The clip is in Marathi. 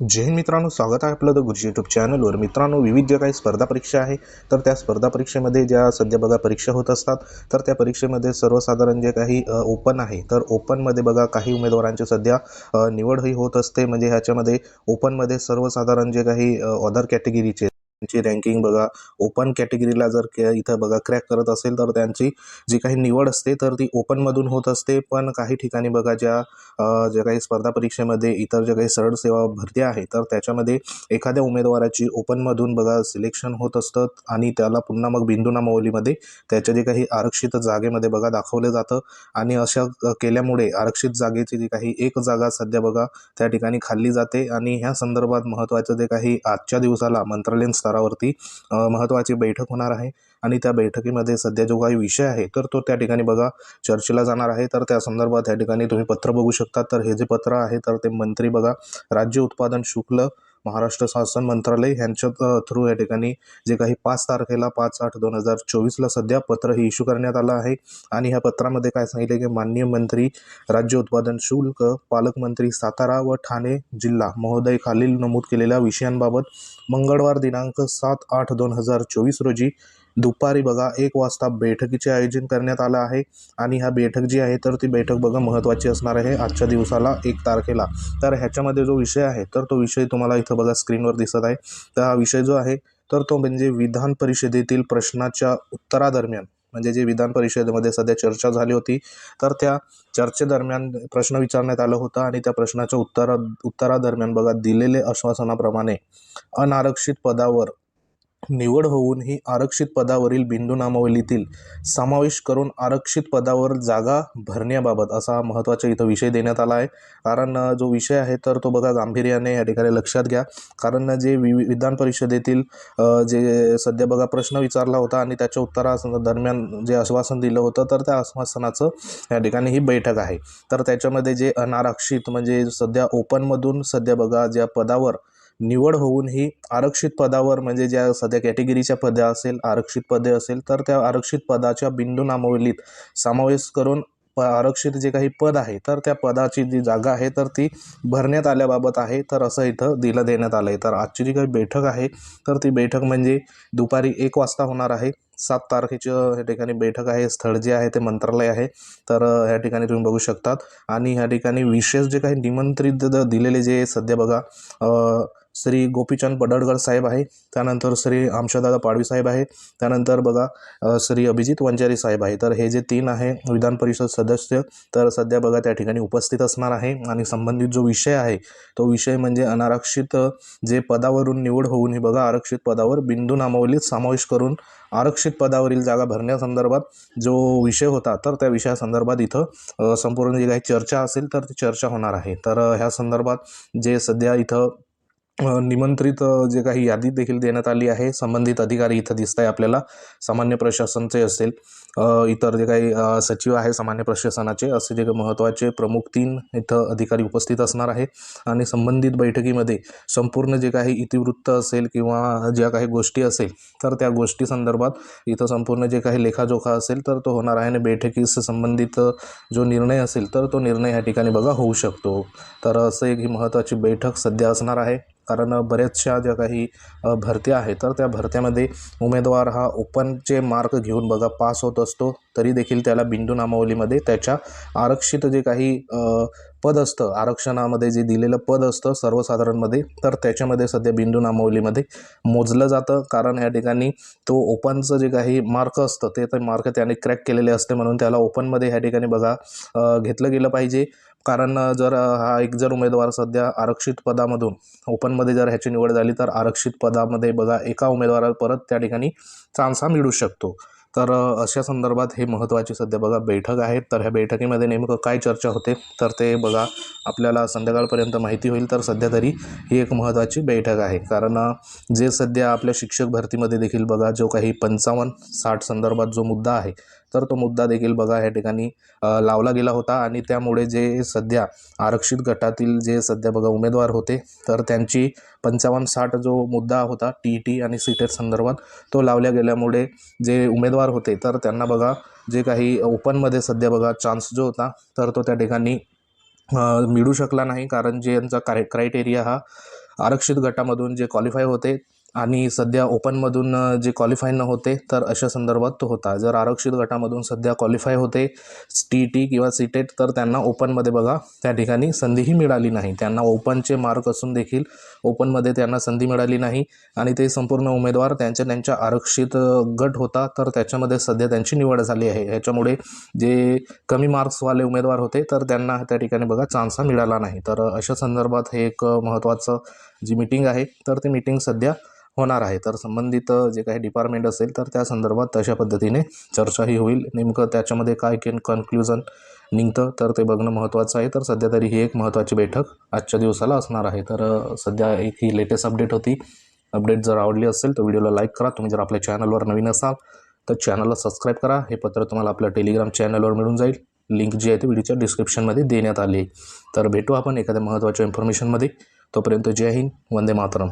जैन मित्रांनो स्वागत आहे आपलं द गुरुजी यूट्यूब चॅनलवर मित्रांनो विविध ज्या काही स्पर्धा परीक्षा आहे तर त्या स्पर्धा परीक्षेमध्ये ज्या सध्या बघा परीक्षा होत असतात तर त्या परीक्षेमध्ये सर्वसाधारण जे काही ओपन आहे तर ओपनमध्ये बघा काही उमेदवारांची सध्या निवडही होत असते. म्हणजे ह्याच्यामध्ये ओपनमध्ये सर्वसाधारण जे काही अदर कॅटेगरीचे त्यांची रँकिंग बघा ओपन कॅटेगरीला जर के- इथं बघा क्रॅक करत असेल तर त्यांची जी काही निवड असते तर ती ओपनमधून होत असते. पण काही ठिकाणी बघा ज्या ज्या काही स्पर्धा परीक्षेमध्ये इतर ज्या काही सरळ सेवा भरती आहे तर त्याच्यामध्ये एखाद्या उमेदवाराची ओपनमधून बघा सिलेक्शन होत असतं आणि त्याला पुन्हा मग बिंदू नामावलीमध्ये त्याच्या जे काही आरक्षित जागेमध्ये बघा दाखवलं जातं. आणि अशा केल्यामुळे आरक्षित जागेची जी काही एक जागा सध्या बघा त्या ठिकाणी खाल्ली जाते. आणि ह्या संदर्भात महत्त्वाचं जे काही आजच्या दिवसाला मंत्रालयीन स्तरावरती महत्त्वाची बैठक होणार आहे. आणि त्या बैठकीमध्ये सध्या जो काही विषय आहे तर तो त्या ठिकाणी बघा चर्चेला जाणार आहे. तर त्या संदर्भात त्या ठिकाणी तुम्ही पत्र बघू शकता. तर हे जे पत्र आहे तर ते मंत्री बघा राज्य उत्पादन शुल्क महाराष्ट्र शासन मंत्रालय ह्यांच्या थ्रू या ठिकाणी जे काही पाच तारखेला पाच आठ दोन हजार चोवीसला सध्या पत्र हे इश्यू करण्यात आलं आहे. आणि ह्या पत्रामध्ये काय सांगितले की माननीय मंत्री राज्य उत्पादन शुल्क पालकमंत्री सातारा व ठाणे जिल्हा महोदय खालील नमूद केलेल्या विषयांबाबत मंगळवार दिनांक सात आठ दोन हजार चोवीस रोजी दुपारी बघा एक वाजता बैठकीचे आयोजन करण्यात आलं आहे आणि ह्या बैठक जी आहे तर ती बैठक बघा महत्त्वाची असणार आहे आजच्या दिवसाला एक तारखेला. तर ह्याच्यामध्ये जो विषय आहे तर तो विषय तुम्हाला इथं बघा स्क्रीनवर दिसत आहे. तर हा विषय जो आहे तर तो म्हणजे विधान परिषदेतील प्रश्नाच्या उत्तरादरम्यान म्हणजे जे विधान परिषदेमध्ये सध्या चर्चा झाली होती तर त्या चर्चेदरम्यान प्रश्न विचारण्यात आला होता आणि त्या प्रश्नाच्या उत्तरा उत्तरादरम्यान बघा दिलेले आश्वासनाप्रमाणे अनारक्षित पदावर निवड होऊनही आरक्षित पदावरील बिंदू नामावलीतील समावेश करून आरक्षित पदावर जागा भरण्याबाबत असा महत्त्वाचा इथं विषय देण्यात आला आहे. कारण जो विषय आहे तर तो बघा गांभीर्याने या ठिकाणी लक्षात घ्या. कारण जे वि विधान परिषदेतील जे सध्या बघा प्रश्न विचारला होता आणि त्याच्या उत्तरा दरम्यान जे आश्वासन दिलं होतं तर त्या आश्वासनाचं या ठिकाणी ही बैठक आहे. तर त्याच्यामध्ये जे अनारक्षित म्हणजे सध्या ओपनमधून सध्या बघा ज्या पदावर निवड होऊनही आरक्षित पदावर म्हणजे ज्या सध्या कॅटेगरीच्या पदे असेल आरक्षित पदे असेल तर त्या आरक्षित पदाच्या बिंदू नामावलीत समावेश करून प आरक्षित जे काही पद आहे तर त्या पदाची जी जागा आहे तर ती भरण्यात आल्याबाबत आहे. तर असं इथं दिलं देण्यात आलं आहे तर आजची जी काही बैठक आहे तर ती बैठक म्हणजे दुपारी एक वाजता होणार आहे. सात तारखेचं या ठिकाणी बैठक आहे. स्थळ जे आहे ते मंत्रालय आहे. तर ह्या ठिकाणी तुम्ही बघू शकतात. आणि ह्या ठिकाणी विशेष जे काही निमंत्रित दिलेले जे सध्या बघा श्री गोपीचंद पडळकर साहेब आहे. त्यानंतर श्री आमशादादा पाडवी साहेब आहे. त्यानंतर बघा श्री अभिजित वंजारी साहेब आहे. तर हे जे तीन आहे विधान परिषद सदस्य तर सध्या बघा त्या ठिकाणी उपस्थित असणार आहे. आणि संबंधित जो विषय आहे तो विषय म्हणजे अनारक्षित जे पदावरून निवड होऊन हे बघा आरक्षित पदावर बिंदू नामावलीत समावेश करून आरक्षित पदावरील जागा भरण्यासंदर्भात जो विषय होता तर त्या विषयासंदर्भात इथं संपूर्ण जी काही चर्चा असेल तर ती चर्चा होणार आहे. तर ह्या संदर्भात जे सध्या इथं निमंत्रित जे काही यादी देखील देण्यात आली आहे संबंधित अधिकारी इथं दिसत आहे आपल्याला सामान्य प्रशासनचे असेल इतर जे काही सचिव आहे सामान्य प्रशासनाचे असे जे काही महत्त्वाचे प्रमुख तीन इथं अधिकारी उपस्थित असणार आहे. आणि संबंधित बैठकीमध्ये संपूर्ण जे काही इतिवृत्त असेल किंवा ज्या काही गोष्टी असेल तर त्या गोष्टी संदर्भात इथं संपूर्ण जे काही लेखाजोखा असेल तर तो होणार आहे. आणि बैठकीस संबंधित जो निर्णय असेल तर तो निर्णय ह्या ठिकाणी बघा होऊ शकतो. तर असं एक ही महत्त्वाची बैठक सध्या असणार आहे. कारण बऱ्याचशा ज्या काही भरत्या आहेत तर त्या भरत्यामध्ये उमेदवार हा ओपनचे मार्क घेऊन बघा पास होत असतो तरी देखील त्याला बिंदू नामावलीमध्ये त्याच्या आरक्षित जे काही पद असतं आरक्षणामध्ये जे दिलेलं पद असतं सर्वसाधारणमध्ये तर त्याच्यामध्ये सध्या बिंदू नामावलीमध्ये मोजलं जातं. कारण या ठिकाणी तो ओपनचं जे काही मार्क असतं ते तर मार्क त्याने क्रॅक केलेले असते म्हणून त्याला ओपनमध्ये ह्या ठिकाणी बघा घेतलं गेलं पाहिजे. कारण जर हा एक जर उमेदवार सध्या आरक्षित पदामधून ओपनमध्ये जर ह्याची निवड झाली तर आरक्षित पदामध्ये बघा एका उमेदवाराला परत त्या ठिकाणी चान्स हा मिळू शकतो. तर अशा संदर्भात हे महत्त्वाची सध्या बघा बैठक आहे. तर ह्या बैठकीमध्ये नेमकं काय चर्चा होते तर ते बघा आपल्याला संध्याकाळपर्यंत माहिती होईल. तर सध्या तरी ही एक महत्त्वाची बैठक आहे. कारण जे सध्या आपल्या शिक्षक भरतीमध्ये देखील बघा जो काही पंचावन्न साठ संदर्भात जो मुद्दा आहे तर तो मुद्दा देखील बघा या ठिकाणी लावला गेला होता. आणि त्यामुळे जे सध्या आरक्षित गटातील जे सध्या बघा उमेदवार होते तर त्यांची पंचावन्न साठ जो मुद्दा होता टी ई टी आणि सी संदर्भात तो लावल्या गेल्यामुळे जे उमेदवार होते तर त्यांना बघा जे काही ओपनमध्ये सध्या बघा चान्स जो होता तर तो त्या ठिकाणी मिळू शकला नाही. कारण जे यांचा क्राय क्रायटेरिया हा आरक्षित गटामधून जे क्वालिफाय होते आणि सध्या ओपनमधून जे क्वालिफाय न होते तर अशा संदर्भात तो होता. जर आरक्षित गटामधून सध्या क्वालिफाय होते टी टी किंवा सी टेट तर त्यांना ओपनमध्ये बघा त्या ठिकाणी संधीही मिळाली नाही. त्यांना ओपनचे मार्क असून देखील ओपनमध्ये त्यांना संधी मिळाली नाही. आणि ते संपूर्ण उमेदवार त्यांच्या त्यांच्या आरक्षित गट होता तर त्याच्यामध्ये सध्या त्यांची निवड झाली आहे. याच्यामुळे जे कमी मार्क्सवाले उमेदवार होते तर त्यांना त्या ठिकाणी बघा चान्स मिळाला नाही. तर अशा संदर्भात हे एक महत्त्वाचं जी मीटिंग आहे तर ती मीटिंग सध्या होणार आहे. तर संबंधित जे काही डिपार्टमेंट असेल तर त्या संदर्भात तशा पद्धतीने चर्चाही होईल. नेमकं त्याच्यामध्ये काय केन कन्क्ल्युजन निघतं तर ते बघणं महत्त्वाचं आहे. तर सध्या तरी ही एक महत्त्वाची बैठक आजच्या दिवसाला असणार आहे. तर सध्या एक ही लेटेस्ट अपडेट होती. अपडेट जर आवडली असेल तर व्हिडिओला लाईक करा. तुम्ही जर आपल्या चॅनलवर नवीन असाल तर चॅनलला सबस्क्राईब करा. हे पत्र तुम्हाला आपल्या टेलिग्राम चॅनलवर मिळून जाईल. लिंक जी आहे ती व्हिडिओच्या डिस्क्रिप्शनमध्ये देण्यात आली आहे. तर भेटू आपण एखाद्या महत्त्वाच्या इन्फॉर्मेशनमध्ये तोपर्यंत जय हिंद. वंदे मातरम.